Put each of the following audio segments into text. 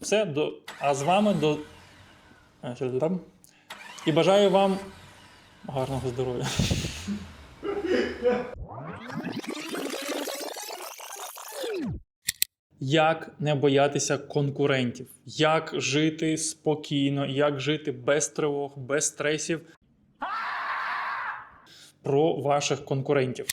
Все, до... а з вами до. І бажаю вам гарного здоров'я. Як не боятися конкурентів, як жити спокійно, як жити без тривог, без стресів про ваших конкурентів.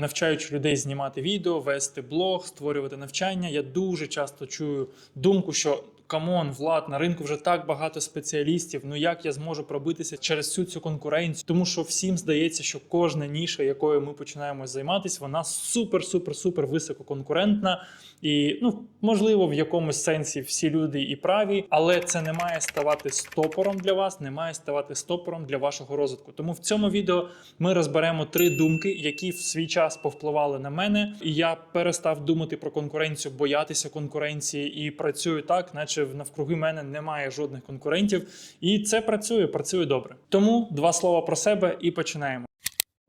Навчаючи людей знімати відео, вести блог, створювати навчання, я дуже часто чую думку, що камон, влад, на ринку вже так багато спеціалістів. Ну як я зможу пробитися через всю цю конкуренцію? Тому що всім здається, що кожна ніша, якою ми починаємо займатися, вона супер, супер, супер висококонкурентна. І ну можливо, в якомусь сенсі всі люди і праві, але це не має ставати стопором для вас, не має ставати стопором для вашого розвитку. Тому в цьому відео ми розберемо три думки, які в свій час повпливали на мене, і я перестав думати про конкуренцію, боятися конкуренції і працюю так, наче навкруги мене немає жодних конкурентів. І це працює, працює добре. Тому два слова про себе і починаємо.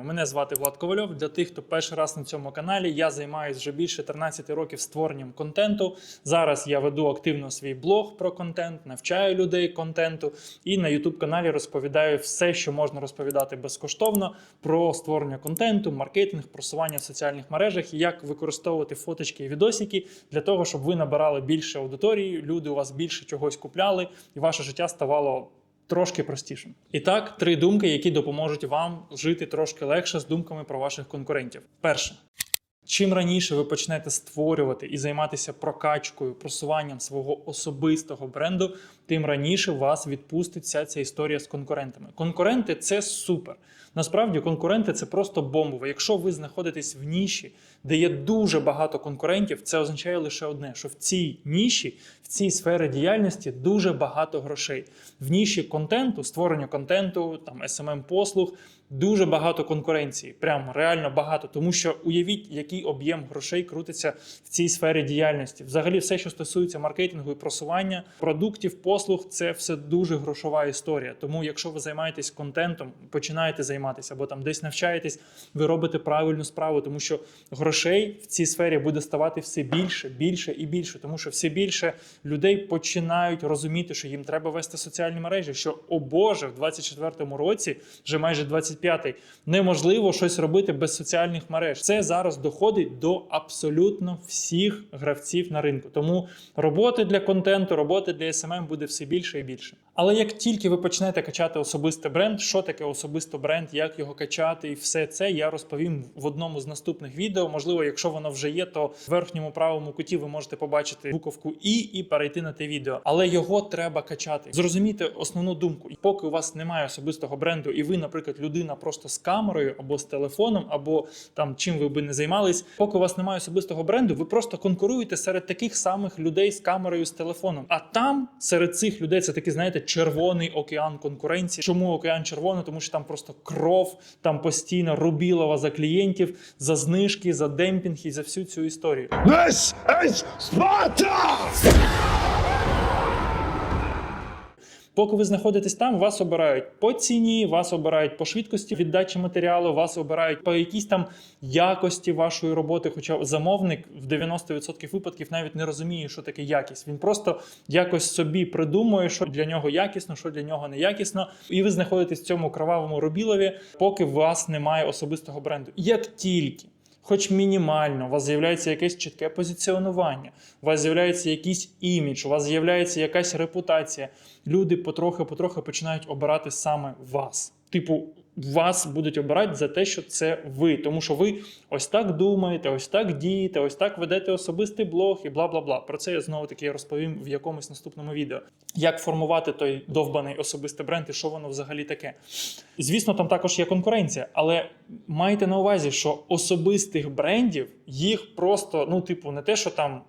Мене звати Влад Ковальов. Для тих, хто перший раз на цьому каналі, я займаюся вже більше 13 років створенням контенту. Зараз я веду активно свій блог про контент, навчаю людей контенту і на youtube каналі розповідаю все, що можна розповідати безкоштовно про створення контенту, маркетинг, просування в соціальних мережах і як використовувати фоточки і відосики для того, щоб ви набирали більше аудиторії, люди у вас більше чогось купляли, і ваше життя ставало трошки простішим. І так, три думки, які допоможуть вам жити трошки легше з думками про ваших конкурентів. Перше. Чим раніше ви почнете створювати і займатися прокачкою, просуванням свого особистого бренду, тим раніше вас відпустить вся ця історія з конкурентами. Конкуренти це супер. Насправді, конкуренти це просто бомбово. Якщо ви знаходитесь в ніші, де є дуже багато конкурентів, це означає лише одне: що в цій ніші, в цій сфері діяльності дуже багато грошей. В ніші контенту, створення контенту, там smm послуг. Дуже багато конкуренції, прям реально багато, тому що уявіть, який об'єм грошей крутиться в цій сфері діяльності. Взагалі, все, що стосується маркетингу і просування продуктів, послуг, це все дуже грошова історія. Тому, якщо ви займаєтесь контентом, починаєте займатися або там десь навчаєтесь, ви робите правильну справу, тому що грошей в цій сфері буде ставати все більше, більше і більше, тому що все більше людей починають розуміти, що їм треба вести соціальні мережі. Що о Боже, в 24-му році, вже майже 25-й, неможливо щось робити без соціальних мереж. Це зараз доходить до абсолютно всіх гравців на ринку. Тому роботи для контенту, роботи для SMM буде все більше і більше. Але як тільки ви почнете качати особистий бренд, що таке особисто бренд, як його качати, і все це я розповім в одному з наступних відео. Можливо, якщо воно вже є, то в верхньому правому куті ви можете побачити буковку і і перейти на те відео. Але його треба качати. Зрозумійте основну думку. І поки у вас немає особистого бренду, і ви, наприклад, людина просто з камерою або з телефоном, або там чим ви би не займались, поки у вас немає особистого бренду, ви просто конкуруєте серед таких самих людей з камерою з телефоном. А там серед цих людей це такий, знаєте, червоний океан конкуренції. Чому океан червоний? Тому що там просто кров, там постійно рубілова за клієнтів, за знижки, за демпінг і за всю цю історію. This is Sparta! Поки ви знаходитесь там, вас обирають по ціні, вас обирають по швидкості віддачі матеріалу, вас обирають по якійсь там якості вашої роботи. Хоча замовник в 90% випадків навіть не розуміє, що таке якість. Він просто якось собі придумує, що для нього якісно, що для нього не якісно. І ви знаходитесь в цьому кровавому робілові, поки у вас немає особистого бренду. Як тільки хоч мінімально, у вас з'являється якесь чітке позиціонування, у вас з'являється якийсь імідж, у вас з'являється якась репутація. Люди потрохи-потрохи починають обирати саме вас. Типу, вас будуть обирати за те, що це ви, тому що ви ось так думаєте, ось так дієте, ось так ведете особистий блог і бла бла бла. Про це я знову таки розповім в якомусь наступному відео. Як формувати той довбаний особистий бренд і що воно взагалі таке. Звісно, там також є конкуренція, але майте на увазі, що особистих брендів їх просто, ну, типу, не те, що там.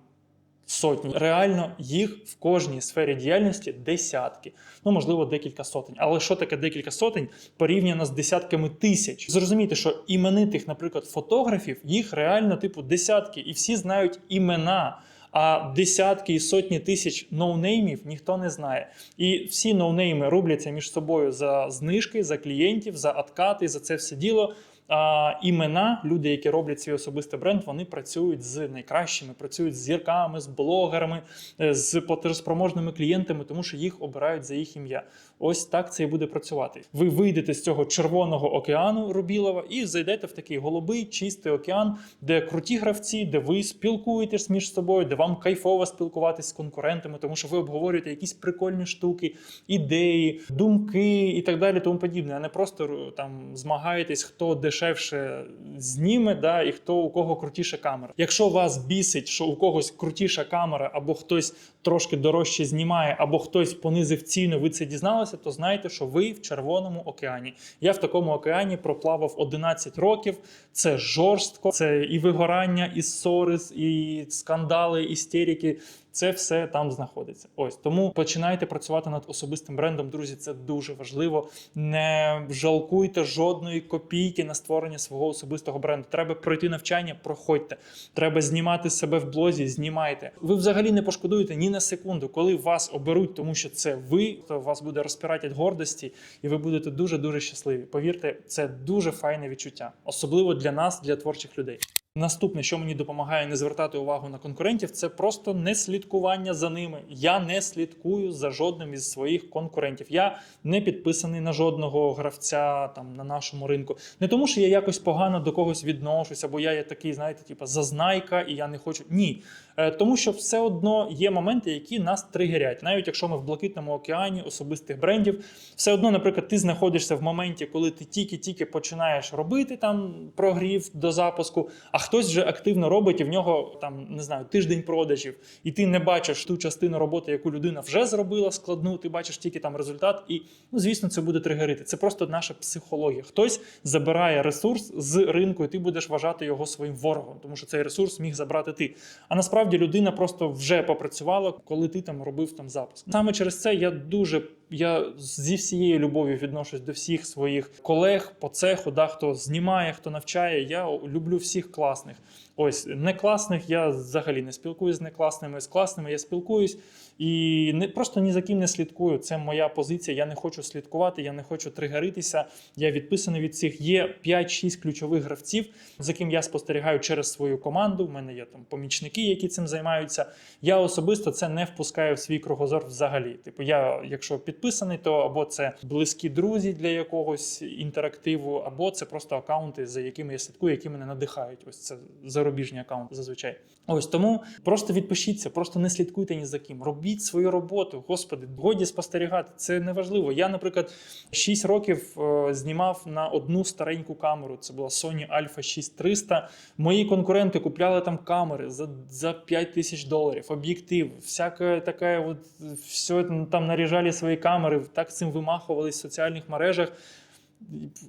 Сотні. Реально їх в кожній сфері діяльності десятки, ну можливо, декілька сотень. Але що таке декілька сотень порівняно з десятками тисяч? Зрозумійте, що іменитих, наприклад, фотографів їх реально типу десятки, і всі знають імена. А десятки і сотні тисяч ноунеймів ніхто не знає. І всі ноунейми рубляться між собою за знижки, за клієнтів, за откати, за це все діло. А, імена, люди, які роблять свій особистий бренд, вони працюють з найкращими, працюють з зірками, з блогерами, е, з платежоспроможними клієнтами, тому що їх обирають за їх ім'я. Ось так це і буде працювати. Ви вийдете з цього червоного океану Рубілова і зайдете в такий голубий, чистий океан, де круті гравці, де ви спілкуєтесь між собою, де вам кайфово спілкуватись з конкурентами, тому що ви обговорюєте якісь прикольні штуки, ідеї, думки і так далі, тому подібне, а не просто там змагаєтесь, хто дешевше зніме, да, і хто у кого крутіша камера. Якщо вас бісить, що у когось крутіша камера, або хтось трошки дорожче знімає, або хтось понизив ціну, ви це дізналися, то знайте, що ви в червоному океані. Я в такому океані проплавав 11 років. Це жорстко, це і вигорання, і ссори, і скандали, істерики. Це все там знаходиться. Ось тому починайте працювати над особистим брендом. Друзі, це дуже важливо. Не жалкуйте жодної копійки на створення свого особистого бренду. Треба пройти навчання, проходьте. Треба знімати себе в блозі, знімайте. Ви взагалі не пошкодуєте ні на секунду, коли вас оберуть, тому що це ви, то вас буде розпирати гордості, і ви будете дуже дуже щасливі. Повірте, це дуже файне відчуття, особливо для нас, для творчих людей. Наступне, що мені допомагає не звертати увагу на конкурентів, це просто не слідкування за ними. Я не слідкую за жодним із своїх конкурентів. Я не підписаний на жодного гравця там на нашому ринку. Не тому, що я якось погано до когось відношуся, бо я є такий, знаєте, типу, зазнайка, і я не хочу. Ні. Е, Тому що все одно є моменти, які нас тригерять. Навіть якщо ми в блакитному океані особистих брендів, все одно, наприклад, ти знаходишся в моменті, коли ти тільки-тільки починаєш робити там прогрів до запуску, а хтось вже активно робить, і в нього там не знаю тиждень продажів, і ти не бачиш ту частину роботи, яку людина вже зробила складну. Ти бачиш тільки там результат, і ну звісно, це буде тригерити. Це просто наша психологія. Хтось забирає ресурс з ринку, і ти будеш вважати його своїм ворогом, тому що цей ресурс міг забрати ти. А насправді людина просто вже попрацювала, коли ти там робив там запуск. Саме через це я дуже я зі всією любов'ю відношусь до всіх своїх колег по цеху, да, хто знімає, хто навчає. Я люблю всіх класних. Ось не класних я взагалі не спілкуюсь з некласними, з класними я спілкуюсь і не просто ні за ким не слідкую. Це моя позиція. Я не хочу слідкувати, я не хочу тригеритися. Я відписаний від цих. Є 5-6 ключових гравців, за ким я спостерігаю через свою команду. У мене є там помічники, які цим займаються. Я особисто це не впускаю в свій кругозор взагалі. Типу, я, якщо підписаний, то або це близькі друзі для якогось інтерактиву, або це просто акаунти, за якими я слідкую, які мене надихають. Ось це зарубіжні акаунти зазвичай. Ось тому просто відпишіться, просто не слідкуйте ні за ким. Робіть свою роботу. Господи, годі спостерігати. Це не важливо. Я, наприклад, 6 років е, знімав на одну стареньку камеру. Це була Sony Alpha 6300. Мої конкуренти купляли там камери за, за 5 тисяч доларів, об'єктив, всяке таке, от все там наряжали свої камери, так цим вимахувались в соціальних мережах.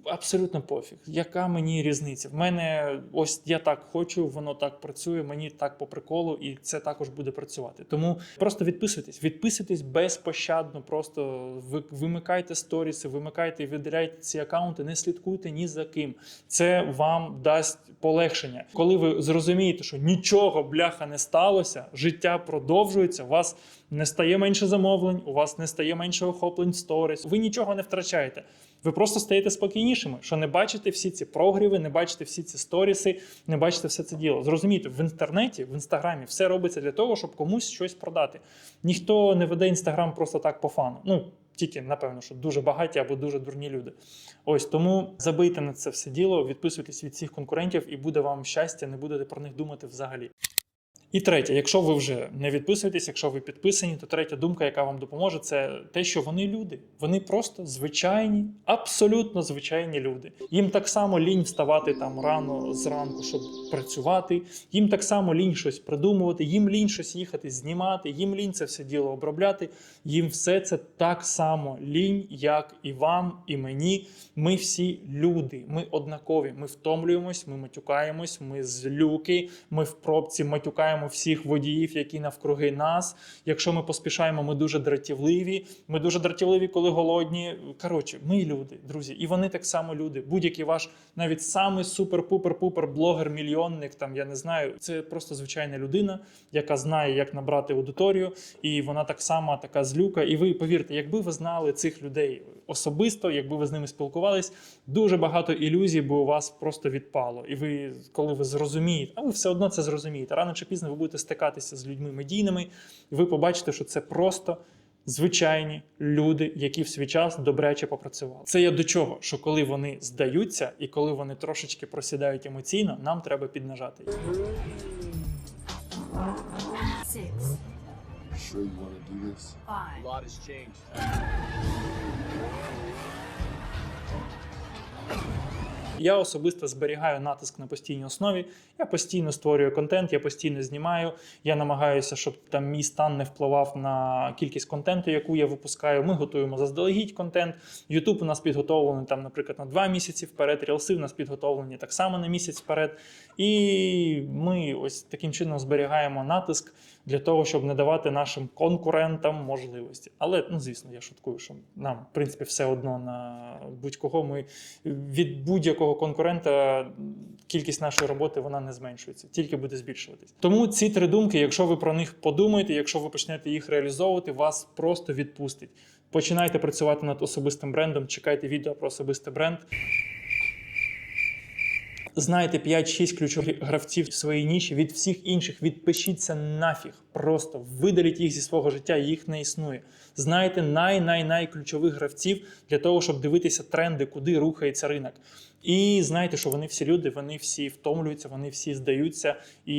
Абсолютно пофіг. Яка мені різниця? В мене ось я так хочу, воно так працює, мені так по приколу, і це також буде працювати. Тому просто відписуйтесь, відписуйтесь безпощадно, просто ви- вимикайте сторіси, вимикайте і видаляйте ці акаунти, не слідкуйте ні за ким. Це вам дасть полегшення. Коли ви зрозумієте, що нічого бляха не сталося, життя продовжується, у вас не стає менше замовлень, у вас не стає менше охоплень сторіс. Ви нічого не втрачаєте. Ви просто стаєте спокійнішими, що не бачите всі ці прогріви, не бачите всі ці сторіси, не бачите все це діло. Зрозумійте, в інтернеті, в інстаграмі все робиться для того, щоб комусь щось продати. Ніхто не веде інстаграм просто так по фану. Ну тільки напевно, що дуже багаті або дуже дурні люди. Ось тому забийте на це все діло, відписуйтесь від всіх конкурентів, і буде вам щастя, не будете про них думати взагалі. І третє, якщо ви вже не відписуєтесь, якщо ви підписані, то третя думка, яка вам допоможе, це те, що вони люди. Вони просто звичайні, абсолютно звичайні люди. Їм так само лінь вставати там рано зранку, щоб працювати. Їм так само лінь щось придумувати, їм лінь щось їхати знімати, їм лінь це все діло обробляти. Їм все це так само лінь, як і вам, і мені. Ми всі люди, ми однакові. Ми втомлюємось, ми матюкаємось, ми злюки, ми в пробці матюкаємось поважаємо всіх водіїв, які навкруги нас. Якщо ми поспішаємо, ми дуже дратівливі. Ми дуже дратівливі, коли голодні. Коротше, ми люди, друзі, і вони так само люди. Будь-який ваш навіть самий супер-пупер-пупер блогер, мільйонник, там я не знаю. Це просто звичайна людина, яка знає, як набрати аудиторію, і вона так само така злюка. І ви повірте, якби ви знали цих людей особисто, якби ви з ними спілкувались, дуже багато ілюзій би у вас просто відпало. І ви, коли ви зрозумієте, а ви все одно це зрозумієте. Рано чи пізно ви будете стикатися з людьми медійними, ви побачите, що це просто. Звичайні люди, які в свій час добряче попрацювали. Це я до чого? Що коли вони здаються і коли вони трошечки просідають емоційно, нам треба піднажати їх. Sure Я особисто зберігаю натиск на постійній основі. Я постійно створюю контент, я постійно знімаю. Я намагаюся, щоб там мій стан не впливав на кількість контенту, яку я випускаю. Ми готуємо заздалегідь контент. Ютуб у нас підготовлений там, наприклад, на два місяці вперед. Рілси у нас підготовлені так само на місяць вперед. І ми ось таким чином зберігаємо натиск для того, щоб не давати нашим конкурентам можливості. Але ну звісно, я шуткую, що нам в принципі все одно на будь-кого. Ми від будь-якого конкурента кількість нашої роботи вона не зменшується, тільки буде збільшуватись. Тому ці три думки, якщо ви про них подумаєте, якщо ви почнете їх реалізовувати, вас просто відпустить. Починайте працювати над особистим брендом, чекайте відео про особистий бренд. Знайте 5-6 ключових гравців в своїй ніші від всіх інших. Відпишіться нафіг. Просто видаліть їх зі свого життя, їх не існує. Знайте най-най-най ключових гравців для того, щоб дивитися тренди, куди рухається ринок. І знайте, що вони всі люди, вони всі втомлюються, вони всі здаються. І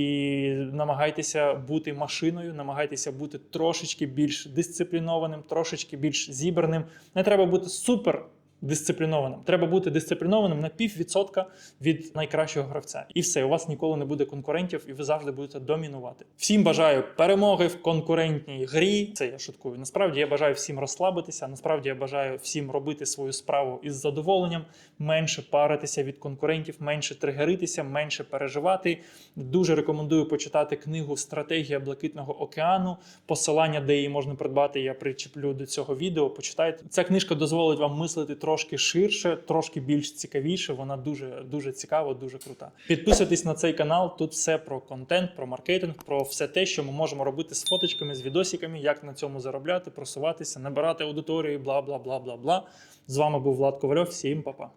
намагайтеся бути машиною, намагайтеся бути трошечки більш дисциплінованим, трошечки більш зібраним. Не треба бути супер дисциплінованим. Треба бути дисциплінованим на піввідсотка від найкращого гравця. І все, у вас ніколи не буде конкурентів, і ви завжди будете домінувати. Всім бажаю перемоги в конкурентній грі. Це я шуткую. Насправді я бажаю всім розслабитися. Насправді я бажаю всім робити свою справу із задоволенням, менше паритися від конкурентів, менше тригеритися, менше переживати. Дуже рекомендую почитати книгу Стратегія Блакитного океану. Посилання, де її можна придбати, я причеплю до цього відео. Почитайте. Ця книжка дозволить вам мислити трошки ширше, трошки більш цікавіше. Вона дуже дуже цікава, дуже крута. Підписуйтесь на цей канал. Тут все про контент, про маркетинг, про все те, що ми можемо робити з фоточками, з відосиками, як на цьому заробляти, просуватися, набирати аудиторію, бла бла бла бла бла. З вами був Влад Ковальов. Всім па-па.